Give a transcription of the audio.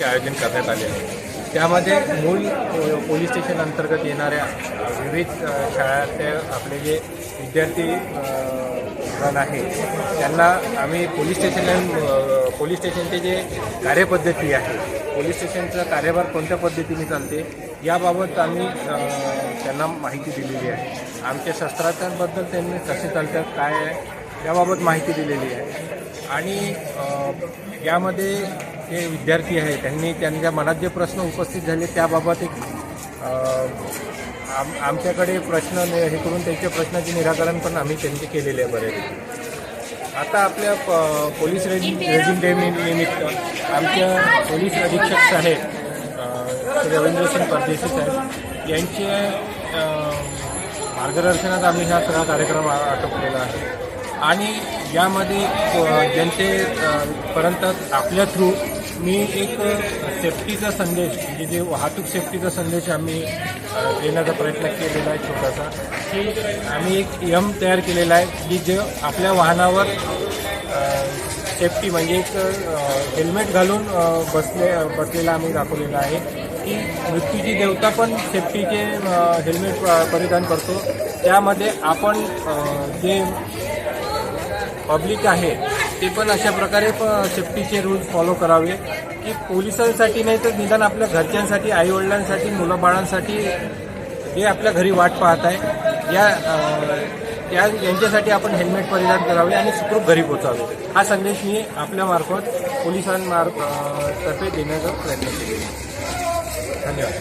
चे आयोजन करण्यात आले आहे. त्यामध्ये मूल पोलीस स्टेशन अंतर्गत येणाऱ्या विविध अ, शाळातले आपले जे विद्यार्थी गण आहे त्यांना आम्ही पोलीस स्टेशन पोलीस स्टेशनचे जे कार्यपद्धती आहे पोलीस स्टेशनचा कार्यभार कोणत्या पद्धतीने चालते याबाबत आम्ही त्यांना माहिती दिलेली आहे. आमच्या शस्त्रास्त्रांबद्दल त्यांनी कसे चालतात काय आहे याबाबत माहिती दिलेली आहे. आणि यामध्ये जे विद्यार्थी आहे त्यांनी त्यांच्या मनात जे प्रश्न उपस्थित झाले त्याबाबत एक आम आमच्याकडे प्रश्न हे करून त्यांच्या प्रश्नाचे निराकरण पण आम्ही त्यांचे केलेले आहे बरेच. आता आपल्या प- पोलीस रेजिम रेजिम डे निमित्त आमच्या पोलीस अधीक्षक साहेब श्री श्री रवींद्रसिंग परदेशी साहेब यांचे मार्गदर्शनात आम्ही हा सगळा कार्यक्रम आटोपलेला आहे. आणि यामध्ये अ, पर्यंत आपल्या थ्रू मी एक सेफ्टीचा संदेश म्हणजे जे वाहतूक सेफ्टीचा संदेश आम्ही देण्याचा प्रयत्न केलेला आहे छोटासा की आम्ही एक यम तयार केलेला आहे की जे आपल्या वाहनावर सेफ्टी म्हणजे एक हेल्मेट घालून बसले बसलेला आम्ही दाखवलेला आहे की मृत्यूची देवता पण सेफ्टीचे हेल्मेट परिधान करतो. त्यामध्ये आपण जे पब्लिक आहे ते पण अशा प्रकारे सेफ्टीचे रूल्स फॉलो करावे. की पोलिसांसाठी नाही तर निदान आपल्या घरच्यांसाठी आईवडिलांसाठी मुलाबाळांसाठी जे आपल्या घरी वाट पाहत आहे. या त्या यांच्यासाठी आपण हेल्मेट परिधान करावे आणि सुखरूप घरी पोचावे. हा संदेश मी आपल्यामार्फत पोलिसांमार्फ तर्फे देण्याचा प्रयत्न केलेला धन्यवाद.